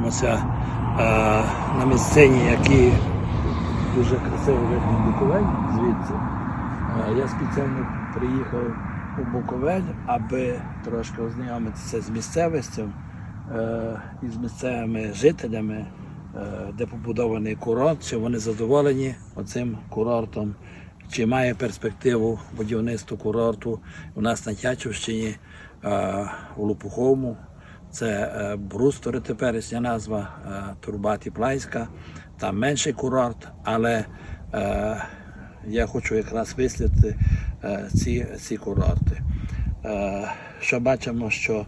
знаходимося е, на місцині, які дуже красиво видно Буковель звідси. Е, я спеціально приїхав у Буковель, аби трошки ознайомитися з місцевістю е, і з місцевими жителями, де побудований курорт, чи вони задоволені оцим курортом, чи має перспективу будівництво курорту у нас на Тячівщині, у Лопуховому. Це е, Брустори теперішня назва, е, Турбаті Плайська, там менший курорт, але е, я хочу якраз вислідити е, ці, ці курорти. Е, що бачимо, що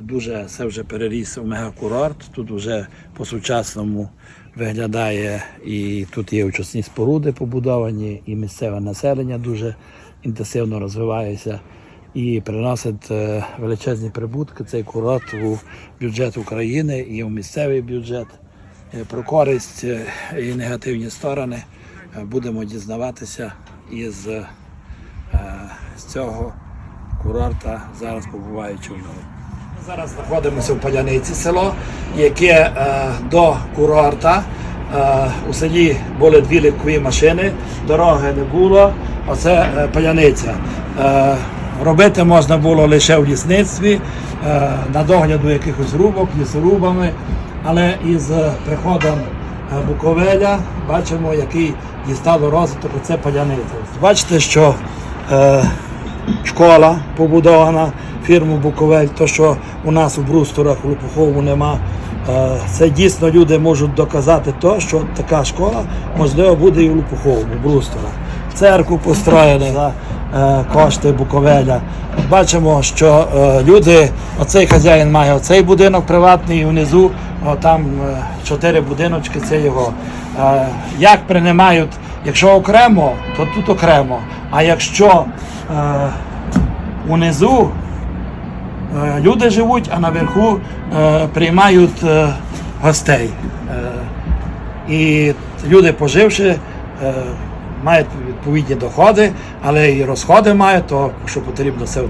дуже це вже переріс у мегакурорт. Тут вже по-сучасному виглядає і тут є очисні споруди побудовані, і місцеве населення дуже інтенсивно розвивається і приносить е, величезні прибутки цей курорт у бюджет України і у місцевий бюджет. Е, Про користь е, і негативні сторони будемо дізнаватися із з цього курорта, зараз побуваючи в ньому. Зараз знаходимося в Паляниці село, яке до курорта. У селі були дві легкові машини, дороги не було. Оце Паляниця. Робити можна було лише в лісництві, е, на догляду якихось рубок, лісорубами. Але із е, приходом е, Буковеля бачимо, який дістало розвиток оце Паляниця. Бачите, що школа побудована фірму Буковель, то що у нас у Брусторах у Лопухову нема. Це дійсно люди можуть доказати то, що така школа можливо буде і в Лопуховому, в Брусторах. Церкву построєна кошти Буковеля. Бачимо, що е, люди, оцей хазяїн має оцей будинок приватний, і внизу там е, чотири будиночки, це його. Е, Як приймають, якщо окремо, то тут окремо. А якщо е, унизу е, люди живуть, а наверху е, приймають е, гостей. Е, і люди, поживши, е, мають відповідні доходи, але і розходи мають, то що потрібно це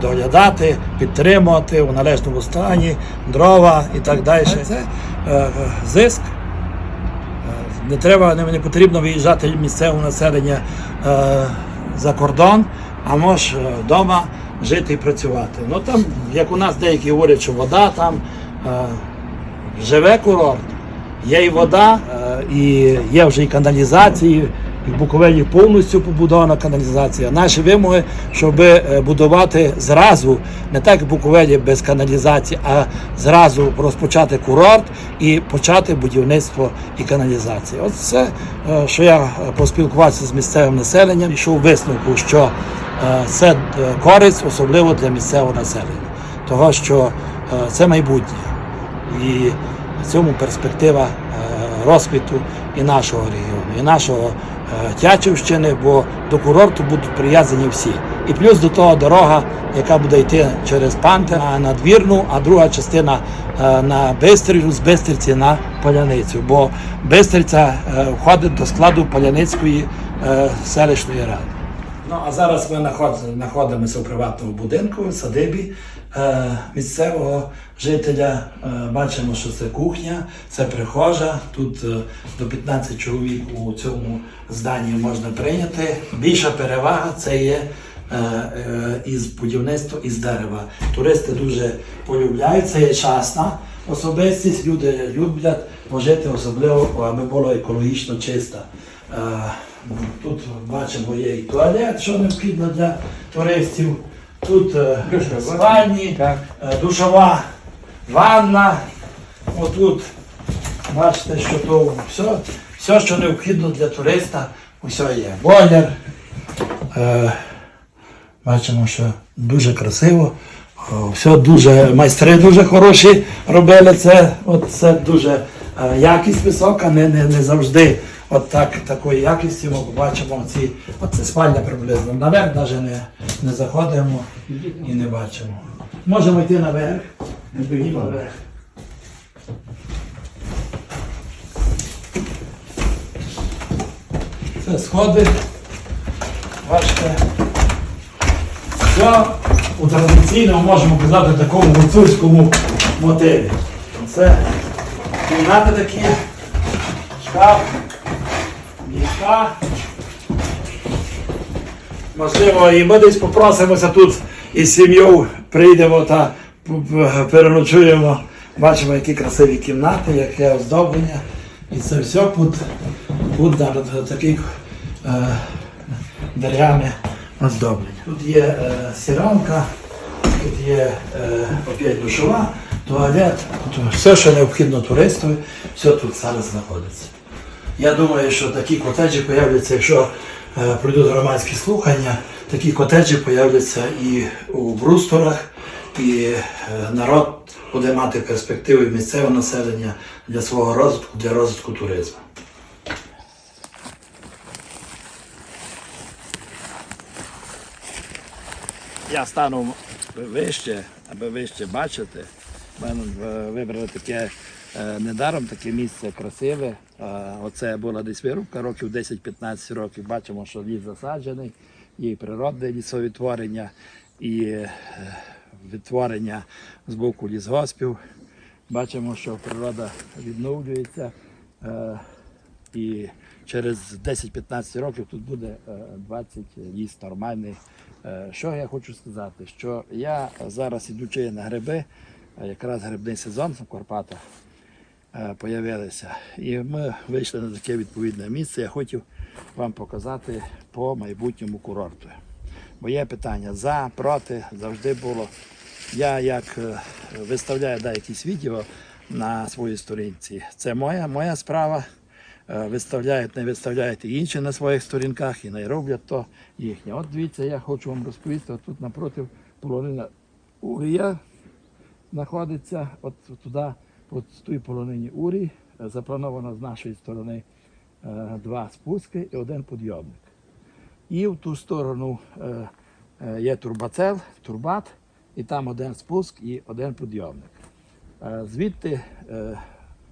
доглядати, підтримувати у належному стані, дрова і так далі. Це е, зиск. Не треба, не, потрібно виїжджати місцеве населення е, за кордон, а може вдома жити і працювати. Ну там, як у нас деякі говорять, що вода там е, живе курорт, є і вода, е, і є вже і каналізації. В Буковелі повністю побудована каналізація. Наші вимоги, щоб е, будувати зразу, не так як в Буковелі без каналізації, а зразу розпочати курорт і почати будівництво і каналізації. От це, е, що я е, поспілкувався з місцевим населенням, йшов висновку, що це користь, особливо для місцевого населення, того що це майбутнє. І в цьому перспектива розквіту і нашого регіону, і нашого Тячівщини, бо до курорту будуть прив'язані всі. І плюс до того дорога, яка буде йти через Пантер на двірну, а друга частина е, на Бистрицю, з Бистриці на Поляницю. Бо Бистриця е, входить до складу Поляницької е, селищної ради. Ну а зараз ми знаходимося у приватному будинку, в садибі е, місцевого жителя. Е, бачимо, що це кухня, це прихожа. Тут е, до 15 чоловік у цьому зданні можна прийняти. Більша перевага це є. е, е, Із будівництва із дерева. Туристи дуже полюбляють, це є частна особистість. Люди люблять пожити, особливо, аби було екологічно чисто. Е, Тут бачимо є і туалет, що необхідно для туристів. Тут е, спальні, е, душова ванна. Отут бачите, що то все, все, що необхідно для туриста, усе є. Бойлер. Бачимо, що дуже красиво. Все дуже, майстри дуже хороші робили це. От це дуже якість висока, не, не, не завжди от так, такої якісті ми побачимо ці. От спальня приблизно. Наверх навіть не, не заходимо і не бачимо. Можемо йти наверх. Йдемо наверх. Це сходи. Бачите. Все у традиційному можемо казати такому гуцульському мотиві. Це Кімнати такі, шкаф, ліжка. Можливо, і ми десь попросимося тут із сім'єю, прийдемо та переночуємо. Бачимо, які красиві кімнати, яке оздоблення. І це все під, під таких е, дерев'яне оздоблення. Тут є е, сіранка, тут є е, опять душова, туалет, тут все, що необхідно туристові, все тут зараз знаходиться. Я думаю, що такі котеджі появляться, якщо е, пройдуть громадські слухання, такі котеджі появляться і у брусторах, і е, народ буде мати перспективи місцевого населення для свого розвитку, для розвитку туризму. Я стану вище, аби вище бачити. Ми е, вибрали таке недаром таке місце красиве. Е, Оце була десь вирубка років 10-15 років. Бачимо, що ліс засаджений, є і природне лісовітворення і е, відтворення з боку лісгоспів. Бачимо, що природа відновлюється. е, І через 10-15 років тут буде е, 20 ліс нормальний. Е, Що я хочу сказати? Що я зараз ідучи на гриби, е, якраз грибний сезон в Карпатах е, появилися. І ми вийшли на таке відповідне місце. Я хотів вам показати по майбутньому курорту. Бо є питання за, проти, завжди було. Я як е, виставляю да, якісь відео на своїй сторінці. Це моя, моя справа. Е, Виставляють, не виставляють і інші на своїх сторінках, і не роблять то їхнє. От дивіться, я хочу вам розповісти, от тут напроти полонина Урія знаходиться, от туди, з тої полонині Урі, е, заплановано з нашої сторони е, два спуски і один підйомник. І в ту сторону е, є турбацел, турбат, і там один спуск і один підйомник. Звідти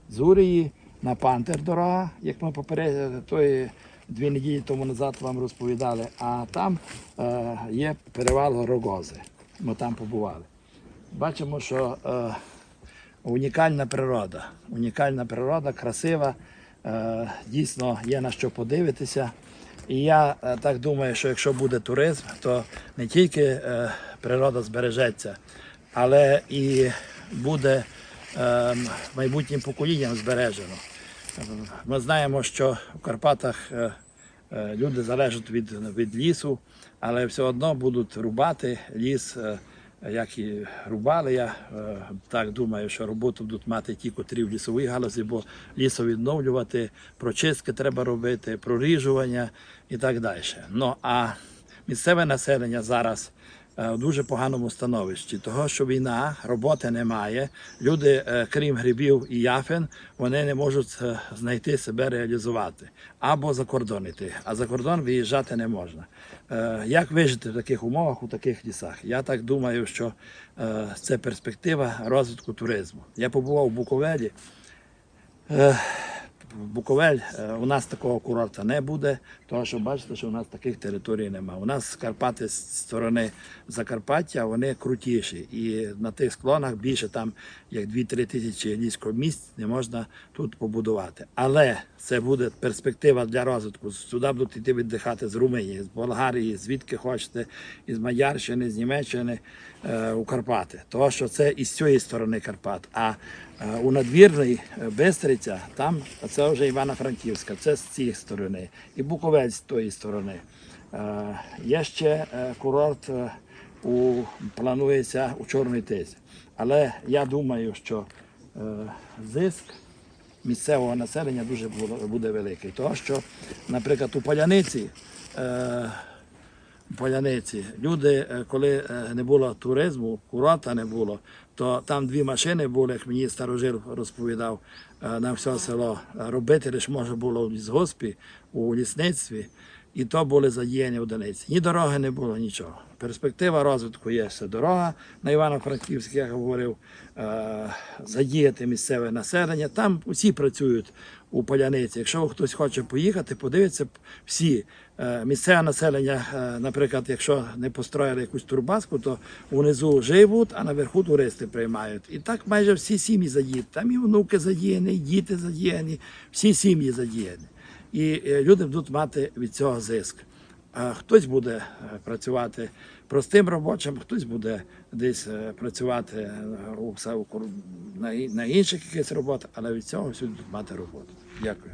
з Урії на Пантер дорога, як ми попередньо тої дві неділі тому назад вам розповідали, а там є перевал Рогози. Ми там побували. Бачимо, що унікальна природа. Унікальна природа, красива, е, дійсно є на що подивитися. І я е, так думаю, що якщо буде туризм, то не тільки е, природа збережеться, але і буде е, майбутнім поколінням збережено. Ми знаємо, що в Карпатах люди залежать від, від лісу, але все одно будуть рубати ліс. Як і рубали, я е, так думаю, що роботу будуть мати ті, котрі в лісовій галузі, бо лісовідновлювати, прочистки треба робити, проріжування і так далі. Ну а місцеве населення зараз в дуже поганому становищі, того, що війна, роботи немає. Люди, е, крім грибів і яфин, вони не можуть е, знайти себе реалізувати або за кордон йти, а за кордон виїжджати не можна. Е, Як вижити в таких умовах у таких лісах? Я так думаю, що е, це перспектива розвитку туризму. Я побував у Буковелі. Буковель, е, у нас такого курорта не буде, тому що бачите, що у нас таких територій немає. У нас Карпати з сторони Закарпаття вони крутіші. І на тих склонах більше там як 2-3 тисячі ліського місць не можна тут побудувати. Але це буде перспектива для розвитку. Сюди будуть йти віддихати з Румунії, з Болгарії, звідки хочете, із Мадярщини, з Німеччини е, у Карпати. Тому що це із цієї сторони Карпат. А у надвірної е, Бистриця, там це вже Івано-Франківська, це з цієї сторони, і Буковець з тої сторони. Є ще е, курорт е, у, планується у Чорній Тизі. Але я думаю, що зиск місцевого населення дуже буде великий. Тому що, наприклад, у Поляниці, Поляниці люди, е, коли е, не було туризму, курорта не було, то там дві машини були, як мені старожил розповідав, е, на все село. Робити лише можна було в лісгоспі, у лісництві. І то були задіяні одиниці. Ні дороги не було, нічого. Перспектива розвитку є ще дорога на Івано-Франківськ, я говорив, е, задіяти місцеве населення. Там усі працюють у Поляниці. Якщо хтось хоче поїхати, подивитися всі е, місцеве населення, е, наприклад, якщо не построїли якусь турбаску, то внизу живуть, а наверху туристи приймають. І так майже всі сім'ї задіяні. Там і внуки задіяні, і діти задіяні, всі сім'ї задіяні. І е, люди будуть мати від цього зиск. Хтось буде е, працювати простим робочим, хтось буде десь е, працювати у, на інших якихось роботах, але від цього всі будуть мати роботу. Дякую.